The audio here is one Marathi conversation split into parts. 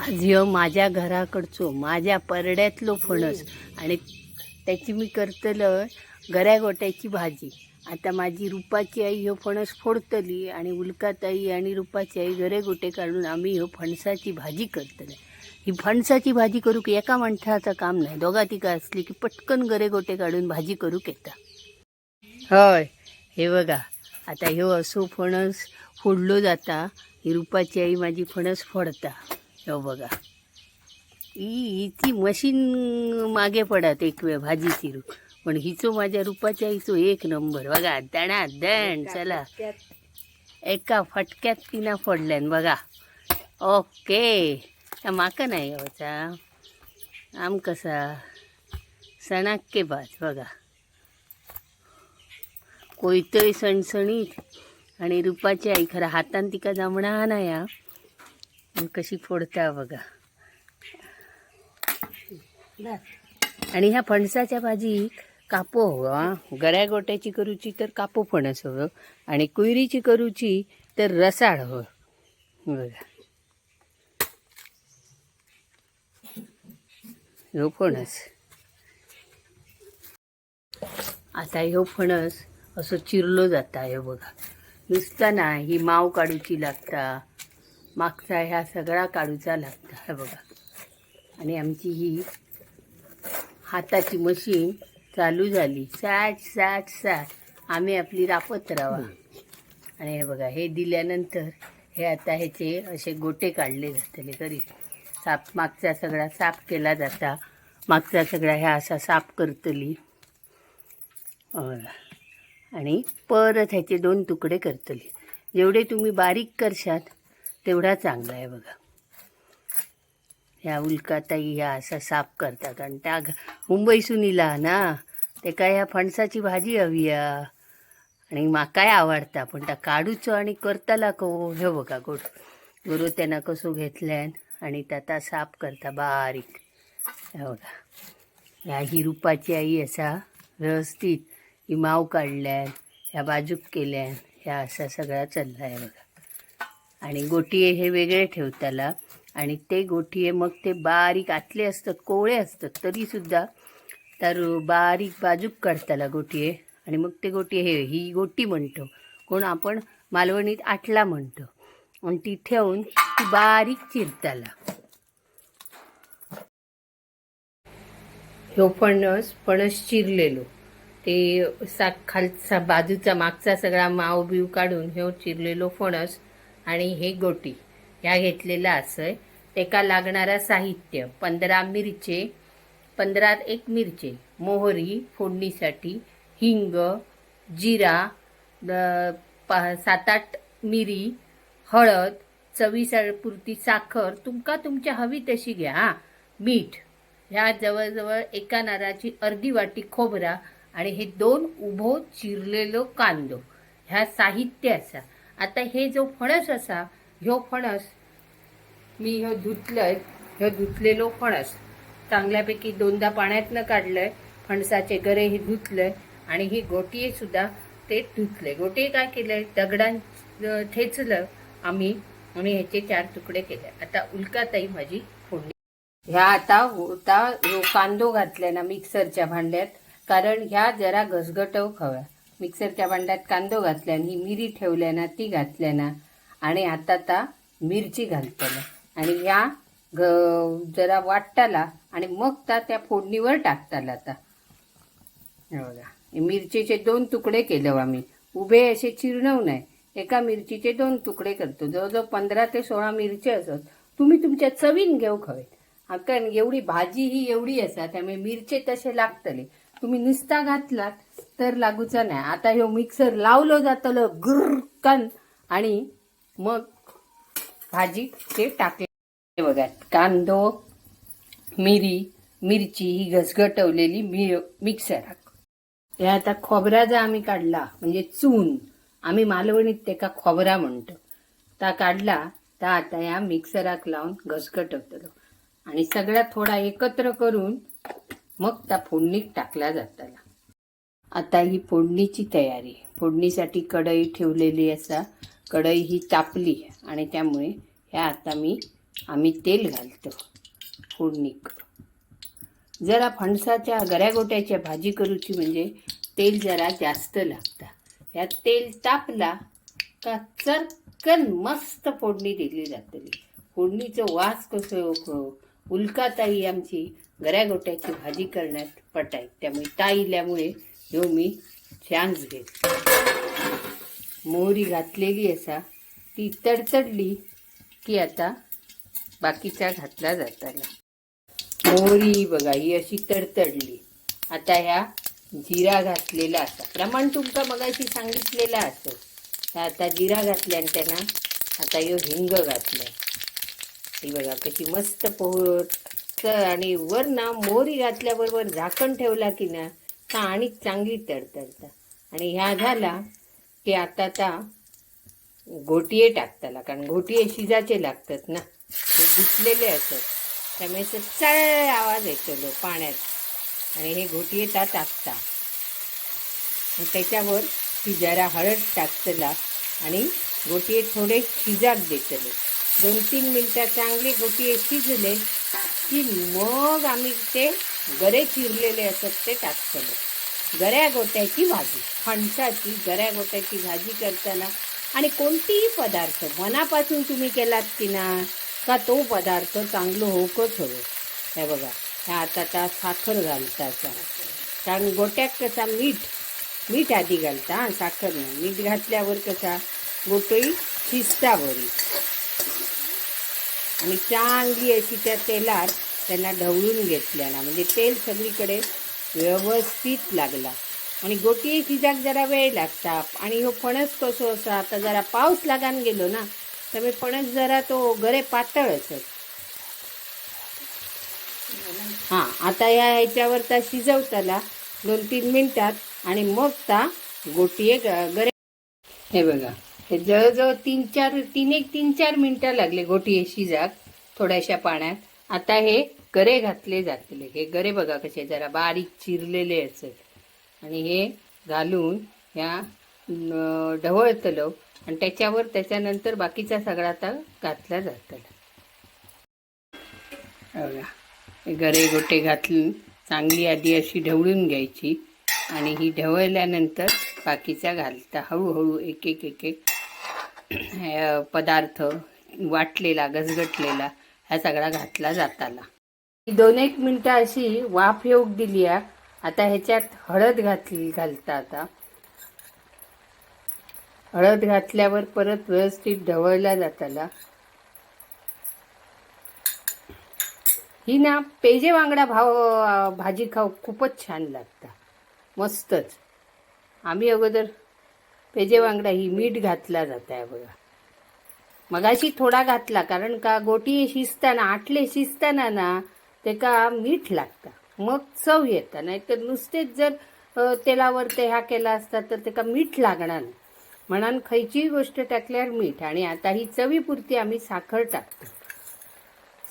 आज ह्यो माझ्या घराकडचो माझ्या परड्यातलो फणस. आणि त्याची मी करतलं गऱ्या गोट्याची भाजी. आता माझी रुपाची आई ह्यो फणस फोडतली आणि उल्काताई आणि रुपाची आई गरे गोटे काढून आम्ही ह्यो फणसाची भाजी करतले. ही फणसाची भाजी करूक एका माणसाचं काम नाही. दोघा तिका असली की पटकन गरे गोटे काढून भाजी करूक येता. होय हे बघा. आता ह्यो असो फणस फोडलो जाता ही रुपाची आई माझी फणस फोडता. ह्यो बघा. ही हिची मशीन मागे पडत एक वेळ भाजी चिरू पण हिचो माझ्या रुपाच्या आईचो एक नंबर. बघा दणा दण चला. एका फटक्यात तिनं फोडल्यान बघा. ओके. माका नाही यावचा आम कसा? सणाक्के भात बघा. कोयतय सणसणीत आणि रुपाची आई खरं हातान तिका जमणार नाही हा. पण कशी फोडता बघा. आणि ह्या फणसाच्या भाजी कापो हवं हा. गऱ्या गोट्याची करूची तर कापो फणस हवं आणि कुयरीची करूची तर रसाळ हवं बघा. ह्यो फणस. आता ह्यो फणस असो चिरलो जाता ह्यो बघा. नुसता ना ही माव काढूची लागता. मागचा ह्या सगळा काढूचा लागता हे बघा. आणि आमची ही हाताची मशीन चालू झाली. साठ साठ साठ आम्ही आपली रापत राहा आणि हे बघा हे दिल्यानंतर हे आता ह्याचे असे गोटे काढले जातले करी साफ मागचा सगळा साफ केला जाता. मागचा सगळा ह्या असा साफ करतली. आणि परत ह्याचे दोन तुकडे करतली. जेवढे तुम्ही बारीक करशात तेवढा चांगला आहे बघा. ह्या उल्काताई ह्या असा साफ करतात आणि त्या घ- सुनीला ना ते काय ह्या फणसाची भाजी हवी या. आणि म्हाकाय आवडता पण त्या काढूचो आणि करताला को हे बघा गोड. गुरु त्यांना कसो घेतल्यान आणि त्याता साफ करता बारीक. हे बघा. ह्या ही रुपाची आई असा व्यवस्थित ही माव काढल्यान ह्या बाजूक केल्यान ह्या असा सगळा चालला आहे बघा. आणि गोटिये हे वेगळे ठेवताला आणि ते गोटिये मग ते बारीक आतले असतात कोवळे असतात तरीसुद्धा तर बारीक बाजूक काढताला गोटिये. आणि मग ते गोटी हे ही गोटी म्हणतो. कोण? आपण मालवणीत आटला म्हणतो. आणि ती ठेवून ती बारीक चिरताला ह्यो फणस फणस चिरलेलो. ते सा खालचा बाजूचा मागचा सगळा माव बिव काढून ह्यो चिरलेलो फणस. आणि हे गोटी ह्या घेतलेलं असं तेका लागणारा साहित्य पंधरा मिरचे पंधरा एक मिरचे मोहरी फोडणीसाठी हिंग जिरा पा- सात आठ मिरी हळद चवीसपुरती साखर तुमका तुमच्या हवी तशी घ्या हां. मीठ ह्या जवळजवळ एका नाराची अर्धी वाटी खोबरा आणि हे दोन उभो चिरलेलो कांदो. ह्या साहित्य असा. आता हे जो फणस असा ह्यो फणस मी ह्यो धुतलंय ह्यो धुतलेलो फणस. चांगल्यापैकी दोनदा पाण्यातनं काढलंय फणसाचे गरे हे धुतलंय आणि ही गोटीये सुद्धा ते धुतले गोटे काय केलंय? दगडां ठेचलं आम्ही आणि ह्याचे चार तुकडे केले. आता उल्काताई माझी फोडणी. ह्या आता होता कांदो घातल्या ना मिक्सरच्या भांड्यात कारण ह्या जरा घसघटव हव्या मिक्सरच्या भांड्यात कांदो घातल्या ही मिरी ठेवल्या ना ती घातल्या ना आणि आता ता मिरची घालतल्या आणि ह्या ग- जरा वाटताला आणि मग ता त्या फोडणीवर टाकताला आता. हे बघा मिरचीचे दोन तुकडे केले आम्ही उभे असे चिरणव नाही. एका मिरचीचे दोन तुकडे करतो. जवळजवळ पंधरा ते सोळा मिरचे असत तुम्ही तुमच्या चवीन घेऊ हवेत कारण एवढी भाजी ही एवढी असा त्यामुळे मिरचे तसे लागतले. तुम्ही नुसता घातलात तर लागूचा नाही. आता ह्यो मिक्सर लावलो जातलो गुरकन आणि मग भाजी ते टाकले. बघा कांदो मिरी मिरची ही घसघटवलेली मी मिक्सराक हे आता खोबऱ्याचा आम्ही काढला म्हणजे चून आम्ही मालवणीत तेका खोबरा म्हणतो. ता काढला ता आता या मिक्सराक लावून घसघटवतलो आणि सगळ्या थोडा एकत्र करून मग त्या फोडणीत टाकला जाताला आता ही फोडणीची तयारी. फोडणीसाठी कढई ठेवलेली असा. कढई ही तापली आणि त्यामुळे ह्या आता मी आम्ही तेल घालतो फोडणीक. जरा फणसाच्या गऱ्यागोट्याच्या भाजी करूची म्हणजे तेल जरा जास्त लागतं. ह्या तेल तापला का चरकन मस्त फोडणी दिली जातली फोडणीचं वास कसं हो, हो. उल्काताई आमची गऱ्यागोट्याची भाजी करण्यात पटाय त्यामुळे ताईल्यामुळे ह्यो मी चान्स घेत मोहरी घातलेली असा. ती तडतडली की आता बाकीचा घातला जाताला मोहरी बघा ही अशी तडतडली. आता ह्या जिरा घातलेला असा. प्रमाण तुमका मगाशी सांगितलेलं असं. तर आता जिरा घातल्यान त्यांना आता ह्यो हिंग घातलं ही बघा कशी मस्त पोहत आणि वर ना मोहरी घातल्याबरोबर झाकण ठेवला की ना आणि चांगली तडतडता. आणि ह्या झाला की आता आता घोटिये टाकताला कारण घोटिये शिजाचे लागतात ना. ते धुतलेले असतात. त्यामुळे सळ चळ आवाज येतो लो पाण्यात. आणि हे घोटिये ता टाकता. आणि त्याच्यावर ती जरा हळद टाकतला आणि गोटिये थोडे शिजाक देतले. दोन तीन मिनटं चांगले गोटिये शिजले की मग आम्ही ते गरे चिरलेले असत ते टाकतलो गऱ्या गोट्याची भाजी फणसाची गऱ्या गोट्याची भाजी करताना. आणि कोणतीही पदार्थ मनापासून तुम्ही केलात की ना का तो पदार्थ चांगलं होकच हवं. हे बघा ह्या आता त्या साखर घालता कारण गोट्यात कसा मीठ मीठ आधी घालता हां साखर नाही. मीठ घातल्यावर कसा गोटई शिजता बरी आणि चांगली अशी त्या तेलात त्यांना ढवळून घेतल्याला म्हणजे तेल सगळीकडे व्यवस्थित लागला. आणि गोटी शिजाक जरा वेळ लागता. आणि ह्यो फणस कसो असा आता जरा पाऊस लागान गेलो ना त्यामुळे फणस जरा तो गरे पातळ असत हां आता या ह्याच्यावर त्या शिजवताला दोन तीन मिनटात आणि मग त्या गोटीये गरे हे बघा. हे जवळजवळ तीन चार तीन एक तीन चार मिनिटं लागले गोटीये शिजाक थोड्याशा पाण्यात. आता हे गरे घातले जातले. हे गरे बघा कसे जरा बारीक चिरलेले असत आणि हे घालून ह्या ढवळतलो आणि त्याच्यावर त्याच्यानंतर बाकीचा सगळा आता घातला जातला. बघा हे गरे गोटे घातली चांगली आधी अशी ढवळून घ्यायची आणि ही ढवळल्यानंतर बाकीचा घालता. हळूहळू एक एक एक एक पदार्थ वाटलेला गजगटलेला ह्या सगळा घातला जाताला. दोन एक मिनटं अशी वाफ येऊक दिली आहे. आता ह्याच्यात हळद घातली घालता आता. हळद घातल्यावर परत व्यवस्थित ढवळला जाताला. ही ना पेजे वांगडा भाव भाजी खाऊ खूपच छान लागता. मस्तच. आम्ही अगोदर पेजे वांगडा ही मीठ घातला जात आहे बघा. मगाशी थोडा घातला कारण का गोटी शिजताना आटले शिजताना ना तेका मीठ लागता. मग चव येता. नाहीतर नुसतेच जर तेलावर ते ह्या केला असता तर तेका मीठ लागणार नाही. खयचीही गोष्ट टाकल्यावर मीठ. आणि आता ही चवीपुरती आम्ही साखर टाकतो.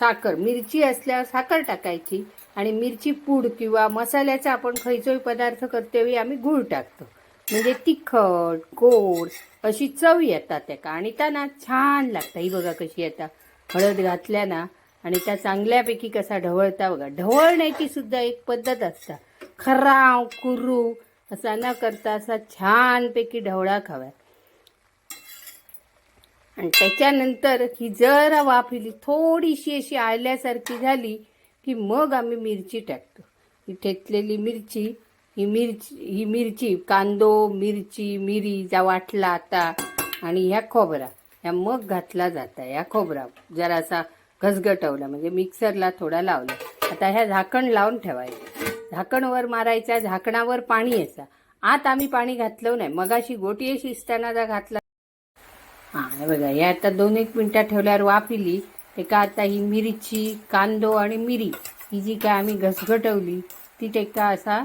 साखर मिरची असल्यावर साखर टाकायची. आणि मिरची पूड किंवा मसाल्याचा आपण खयचोही पदार्थ करतेवेळी आम्ही गूळ टाकतो. म्हणजे तिखट गोड अशी चव येतात त्याका. आणि त्यांना छान लागतं ही बघा कशी येता. हळद घातल्या ना आणि त्या चांगल्यापैकी कसा ढवळता बघा. ढवळण्याची सुद्धा एक पद्धत असता. खराव कुरू असा न करता असा छानपैकी ढवळा खावा आणि त्याच्यानंतर ही जरा वाफिली थोडीशी अशी आल्यासारखी झाली की मग आम्ही मिरची टाकतो. ही ठेचलेली मिरची ही मिरची ही मिरची कांदो मिरची मिरी जा वाटला आता आणि ह्या खोबरा ह्या मग घातला जाता ह्या खोबरा जरासा घसघटवला म्हणजे मिक्सरला थोडा लावला. आता ह्या झाकण लावून ठेवायचं. झाकणवर मारायचा झाकणावर पाणी यायचा. आत आम्ही पाणी घातलं नाही. मगाशी गोटी शिजताना जा घातला. हां बघा हे आता दोन एक मिनटं ठेवल्यावर वापिली ते का आता ही मिरची कांदो आणि मिरी ही जी काय आम्ही घसघटवली ती टेका असा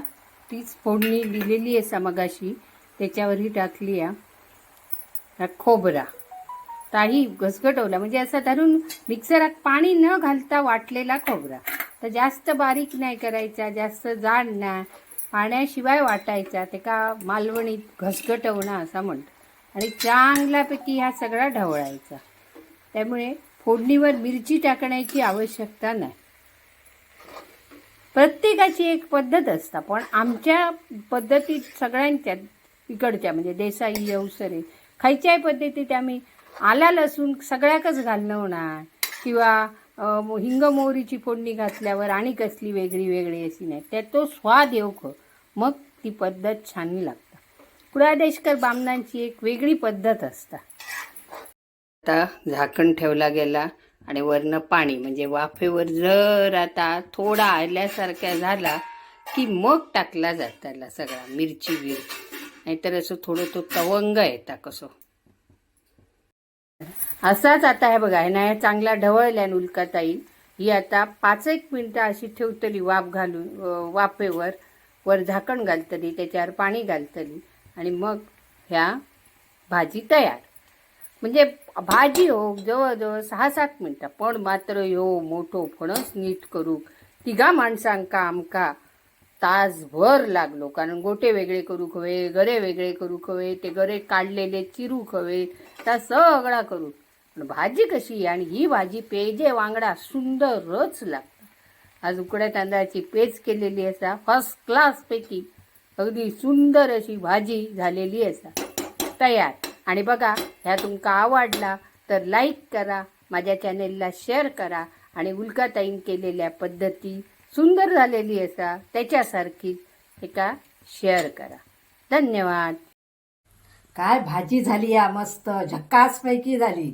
तीच फोडणी दिलेली असा मगाशी त्याच्यावरही टाकली या खोबरा. ताही घसघटवला. म्हणजे असं धरून मिक्सरात पाणी न घालता वाटलेला खोबरा. तर जास्त बारीक नाही करायचा जास्त जाड नाही. पाण्याशिवाय वाटायचा. ते का मालवणीत घसघटवणं असं म्हणतात. आणि चांगल्यापैकी हा सगळा ढवळायचा. त्यामुळे फोडणीवर मिरची टाकण्याची आवश्यकता नाही. प्रत्येकाची एक पद्धत असता पण आमच्या पद्धतीत सगळ्यांच्या इकडच्या म्हणजे देसाई अवसरे खायच्याही पद्धतीत आम्ही आला लसूण सगळ्याकच घालणं होणार. किंवा हिंग मोहरीची फोडणी घातल्यावर आणि कसली वेगळी वेगळी अशी नाही. त्यात तो स्वाद येऊ मग ती पद्धत छान लागतं. कुळादेशकर बामणांची एक वेगळी पद्धत असता. आता झाकण ठेवला गेला. आणि वरनं पाणी. म्हणजे वाफेवर जर आता थोडा आल्यासारखा झाला की मग टाकला जाताला सगळा मिरची बिरची नाहीतर असं थोडं तो तवंग येता कसं. असाच आता हे बघा ना चांगला ढवळल्या उलकाता येईल ही आता पाच एक मिनटं अशी ठेवतली वाफ घालून वाफेवर. वर झाकण घालतली त्याच्यावर पाणी घालतली. आणि मग ह्या भाजी तयार. म्हणजे भाजी हो जवळजवळ सहा सात मिनटं. पण मात्र ह्यो मोठो फणस नीट करू. तिघा माणसांका आमका तासभर लागलो. कारण गोटे वेगळे करू हवे गरे वेगळे करू हवे ते गरे काढलेले चिरू हवे त्या सगळा करू. पण भाजी कशी आणि ही भाजी पेजे वांगडा सुंदरच लागता. आज उकड्या तांदळाची पेज केलेली असा फर्स्ट क्लास पैकी. अगदी सुंदर अशी भाजी झालेली असा. तयार. आणि बघा ह्या तुमका आवडला तर लाईक करा माझ्या चॅनेलला शेअर करा आणि उल्काताईन केलेल्या पद्धती सुंदर झालेली असा त्याच्यासारखी एका शेअर करा. धन्यवाद. काय भाजी झाली या मस्त? झक्कासपैकी झाली.